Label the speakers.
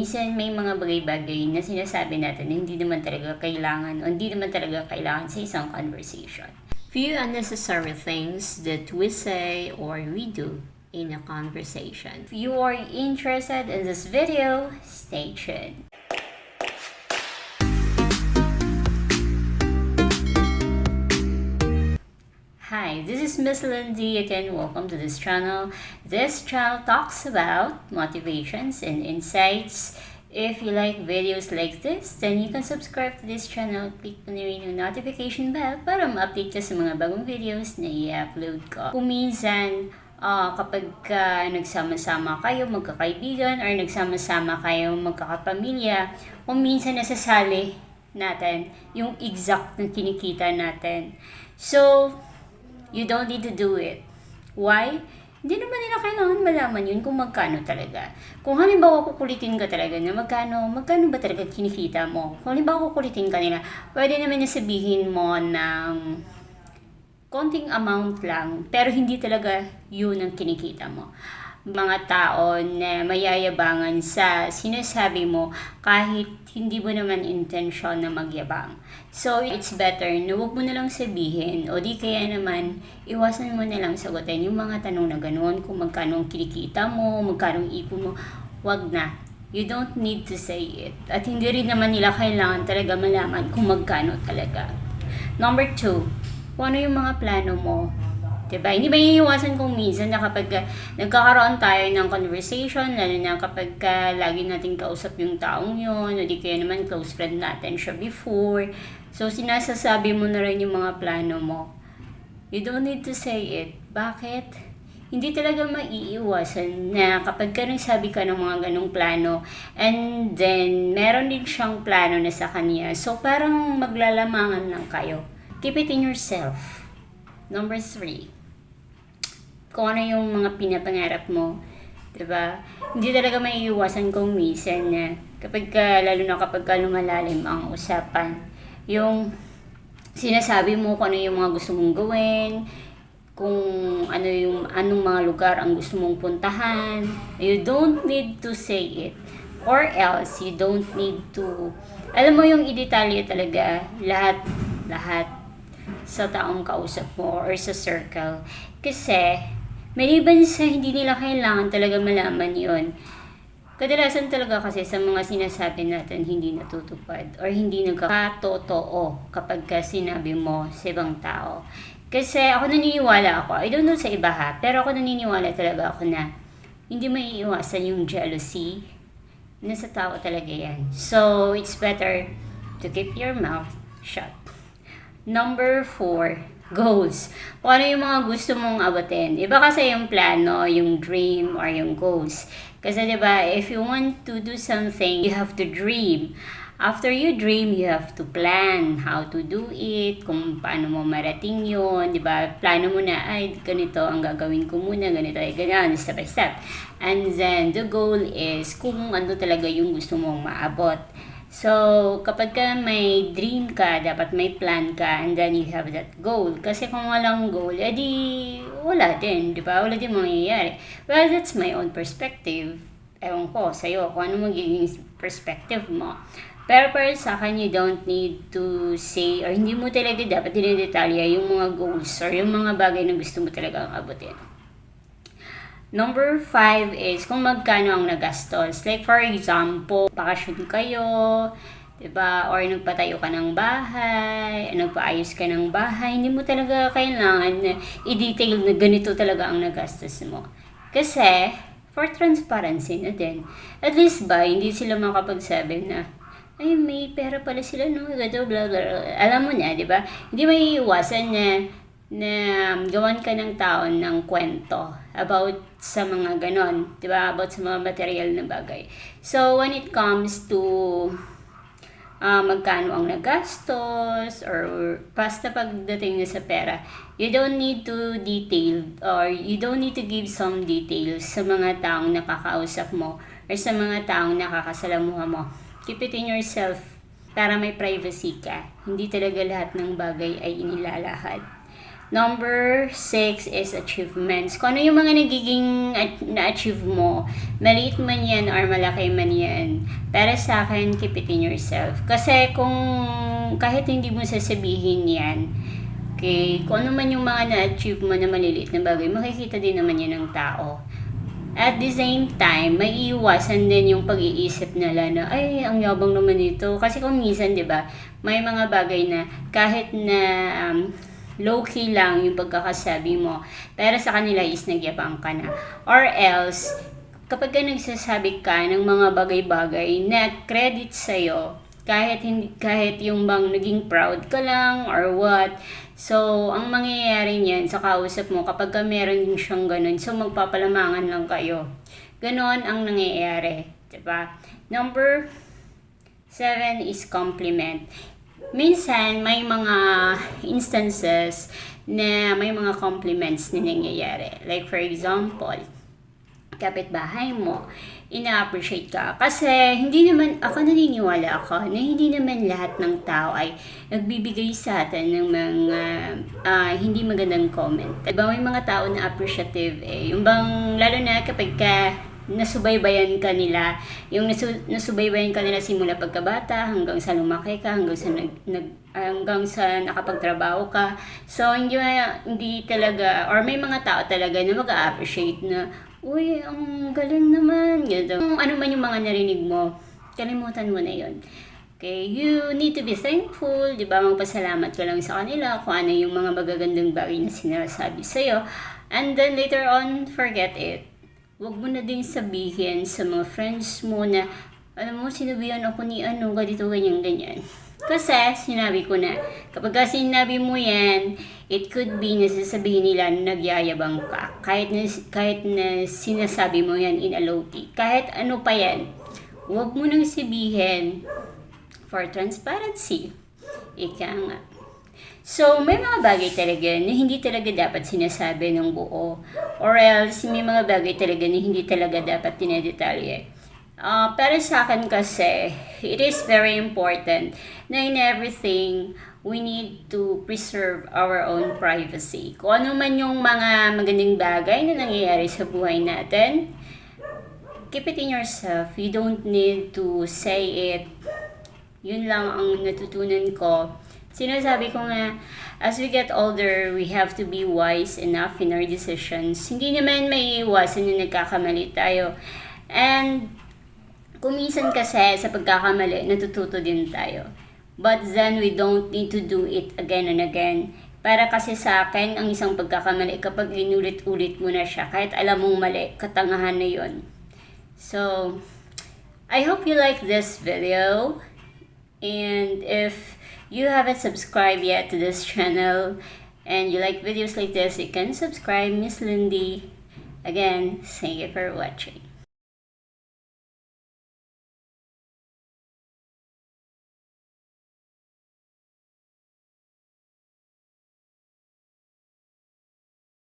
Speaker 1: Minsan may mga bagay-bagay na sinasabi natin na hindi naman talaga kailangan o hindi naman talaga kailangan sa isang conversation. Few unnecessary things that we say or we do in a conversation. If you are interested in this video, stay tuned. Hi, this is Miss Lindy again. Welcome to this channel. This channel talks about motivations and insights. If you like videos like this, then you can subscribe to this channel. Click po na rin notification bell para ma-update ka sa mga bagong videos na i-upload ko. Kung minsan, ah, kapag ka nagsama-sama kayo, magkakaibigan, or nagsama-sama kayo, magkakapamilya, kung minsan nasasali natin yung exact na kinikita natin. So, you don't need to do it. Why? Hindi naman nila kailangan malaman yun kung magkano talaga. Kung halimbawa kukulitin ka talaga na magkano, magkano ba talaga kinikita mo? Kung halimbawa kukulitin ka nila, pwede naman na sabihin mo ng konting amount lang, pero hindi talaga yun ang kinikita mo. Mga tao na mayayabangan sa sinasabi mo kahit hindi mo naman intensyon na magyabang. So, it's better na huwag mo na lang sabihin o di kaya naman iwasan mo na lang sagutin yung mga tanong na gano'n kung magkano ang kinikita mo, magkano ipon mo, wag na. You don't need to say it. At hindi rin naman nila kailangan talaga malaman kung magkano talaga. Number two, kung ano yung mga plano mo. Diba? Hindi ba iiwasan kung minsan na kapag uh, nagkakaroon tayo ng conversation, lalo na kapag uh, lagi nating kausap yung taong yun, o di kaya naman close friend natin siya before. So, sinasasabi mo na rin yung mga plano mo. You don't need to say it. Bakit? Hindi talaga maiiwasan na kapag ka nagsabi ka ng mga ganong plano and then meron din siyang plano na sa kanya. So, parang maglalamangan lang kayo. Keep it in yourself. Number three, kung ano yung mga pinapangarap mo. 'di ba? Hindi talaga maiiwasan kung minsan na kapag ka, lalo na kapag ka lumalalim ang usapan, yung sinasabi mo kung ano yung mga gusto mong gawin, kung ano yung anong mga lugar ang gusto mong puntahan. You don't need to say it. Or else, you don't need to, alam mo yung idetalye talaga, lahat, lahat sa taong kausap mo or sa circle. Kasi, maliban sa hindi nila kailangan talaga malaman yon Kadalasan talaga kasi sa mga sinasabi natin hindi natutupad or hindi nagkakatotoo kapag ka sinabi mo sa ibang tao. Kasi ako naniniwala ako, I don't know sa iba ha, pero ako naniniwala talaga ako na hindi maiiwasan yung jealousy. Nasa tao talaga yan. So, it's better to keep your mouth shut. Number four, goals. Kung ano yung mga gusto mong abutin. Iba kasi yung plano, yung dream, or yung goals. Kasi ba, if you want to do something, you have to dream. After you dream, you have to plan how to do it, kung paano mo marating yun, di ba? Plano mo na, ay, ganito ang gagawin ko muna, ganito, ay ganyan, step by step. And then, the goal is kung ano talaga yung gusto mong maabot. So, kapag ka may dream ka, dapat may plan ka, and then you have that goal. Kasi kung walang goal, edi wala din, di ba? Wala din mangyayari. Well, that's my own perspective. Ewan ko sa'yo, kung ano magiging perspective mo. Pero para sa akin, you don't need to say, or hindi mo talaga dapat dinidetalya yung mga goals or yung mga bagay na gusto mo talaga abutin. Number five is kung magkano ang nagastos. Like for example, bakasyon kayo, 'di ba? Or nagpatayo ka ng bahay, nagpaayos ka ng bahay, hindi mo talaga kailangan i-detail na ganito talaga ang nagastos mo. Kasi for transparency na din. At least ba hindi sila makapagsabi na ay may pera pala sila no, gato blah blah. blah. Alam mo na, 'di ba? Hindi may iwasan na na gawan ka ng taon ng kwento about sa mga ganon, di ba? About sa mga material na bagay. So, when it comes to uh, magkano ang nagastos or basta pagdating na sa pera, you don't need to detail or you don't need to give some details sa mga taong nakakausap mo or sa mga taong nakakasalamuha mo. Keep it in yourself para may privacy ka. Hindi talaga lahat ng bagay ay inilalahad. Number six is achievements. Kung ano yung mga nagiging na-achieve mo, maliit man yan or malaki man yan, para sa akin, keep it in yourself. Kasi kung kahit hindi mo sasabihin yan, okay, kung ano man yung mga na-achieve mo na maliliit na bagay, makikita din naman yan ng tao. At the same time, may iwasan din yung pag-iisip nila na, ay, ang yabang naman nito. Kasi kung minsan, di ba, may mga bagay na kahit na um, low-key lang yung pagkakasabi mo, pero sa kanila is nagyabang ka na. Or else, kapag ka nagsasabi ka ng mga bagay-bagay na credit sa'yo, kahit hindi kahit yung bang naging proud ka lang or what so ang mangyayari niyan sa kausap mo kapag ka meron din siyang ganun so magpapalamangan lang kayo. Ganon ang nangyayari 'di ba? Number seven is compliment minsan may mga instances na may mga compliments na nangyayari like for example kapitbahay mo, ina-appreciate ka. Kasi hindi naman, ako naniniwala ako na hindi naman lahat ng tao ay nagbibigay sa atin ng mga ah, hindi magandang comment. Diba may mga tao na appreciative eh. Yung bang, lalo na kapag ka nasubaybayan ka nila, yung nasu, nasubaybayan ka nila simula pagkabata hanggang sa lumaki ka, hanggang sa nag, nag hanggang sa nakapagtrabaho ka. So, hindi, hindi talaga, or may mga tao talaga na mag-appreciate na, uy, ang galing naman. Ganito. Kung ano man yung mga narinig mo, kalimutan mo na yon Okay, you need to be thankful, di ba? Magpasalamat ka lang sa kanila kung ano yung mga magagandang bagay na sinasabi sa'yo. And then later on, forget it. Huwag mo na din sabihin sa mga friends mo na, alam mo, sinabihan ako ni ano, ganito, ganyan, ganyan. Kasi, sinabi ko na, kapag ka sinabi mo yan, it could be na sasabihin nila na nagyayabang ka. Kahit na, kahit na sinasabi mo yan in a low key. Kahit ano pa yan, huwag mo nang sabihin for transparency. Ika nga. So, may mga bagay talaga na hindi talaga dapat sinasabi ng buo. Or else, may mga bagay talaga na hindi talaga dapat tinedetalye. Ah, para sa akin kasi, it is very important na in everything, we need to preserve our own privacy. Kung ano man yung mga magandang bagay na nangyayari sa buhay natin, keep it in yourself. You don't need to say it. Yun lang ang natutunan ko. Sinasabi ko nga, as we get older, we have to be wise enough in our decisions. Hindi naman may iwasan na nagkakamali tayo. And kung minsan kasi sa pagkakamali, natututo din tayo. But then we don't need to do it again and again. Para kasi sa akin, ang isang pagkakamali, kapag inulit-ulit mo na siya, kahit alam mong mali, katangahan na yon. So, I hope you like this video. And if you haven't subscribed yet to this channel and you like videos like this, you can subscribe. Miss Lindy. Again, thank you for watching.